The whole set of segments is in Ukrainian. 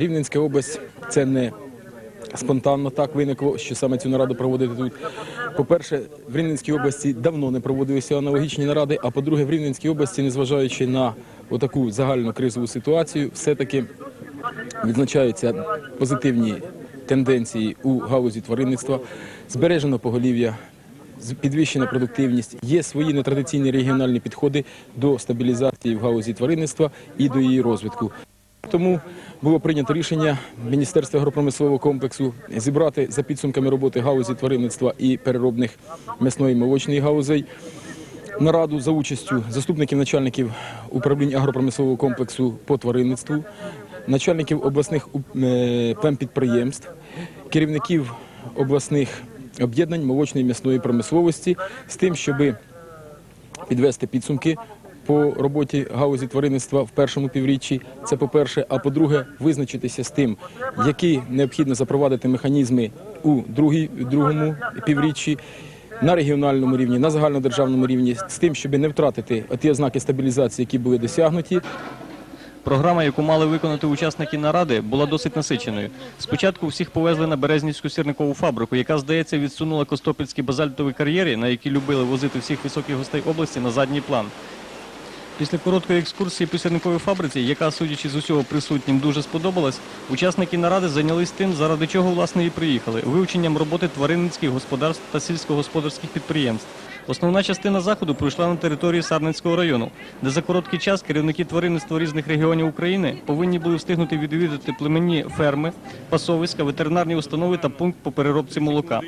Рівненська область це не спонтанно так виникло, що саме цю нараду проводити тут. По-перше, в Рівненській області давно не проводилися аналогічні наради. А по-друге, в Рівненській області, незважаючи на отаку загальну кризову ситуацію, все-таки відзначаються позитивні тенденції у галузі тваринництва, збережено поголів'я, підвищена продуктивність. Є свої нетрадиційні регіональні підходи до стабілізації в галузі тваринництва і до її розвитку. Тому було прийнято рішення Міністерства агропромислового комплексу зібрати за підсумками роботи галузі тваринництва і переробних м'ясної і молочної галузей нараду за участю заступників начальників управлінь агропромислового комплексу по тваринництву, начальників обласних е, пемпідприємств, керівників обласних об'єднань молочної і м'ясної промисловості з тим, щоби підвести підсумки по роботі галузі тваринництва в першому півріччі. Це по-перше. А по-друге, визначитися з тим, які необхідно запровадити механізми у другому півріччі. На регіональному рівні, на загальнодержавному рівні, з тим, щоб не втратити ті ознаки стабілізації, які були досягнуті. Програма, яку мали виконати учасники наради, була досить насиченою. Спочатку всіх повезли на Березнівську сірникову фабрику, яка, здається, відсунула Костопільські базальтові кар'єри, на які любили возити всіх високих гостей області на задній план. Після короткої екскурсії по сірниковій фабриці, яка, судячи з усього присутнім, дуже сподобалась, учасники наради зайнялись тим, заради чого власне і приїхали вивченням роботи тваринницьких господарств та сільськогосподарських підприємств. Основна частина заходу пройшла на території Сарненського району, де за короткий час керівники тваринництва різних регіонів України повинні були встигнути відвідати племенні ферми, пасовиська, ветеринарні установи та пункт по переробці молока.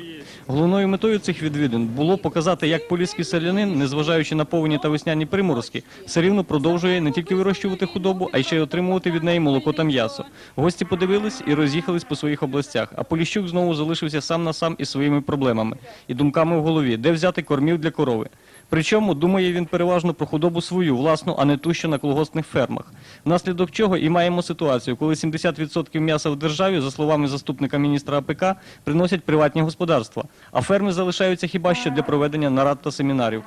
Головною метою цих відвідин було показати, як поліський селянин, незважаючи на повені та весняні приморозки, все рівно продовжує не тільки вирощувати худобу, а й ще й отримувати від неї молоко та м'ясо. Гості подивились і роз'їхались по своїх областях. А Поліщук знову залишився сам на сам із своїми проблемами і думками в голові, де взяти кормів для корови. Причому думає він переважно про худобу свою, власну, а не ту, що на колгоспних фермах. Внаслідок чого і маємо ситуацію, коли 70% м'яса в державі, за словами заступника міністра АПК, приносять приватні господарства, а ферми залишаються хіба що для проведення нарад та семінарів.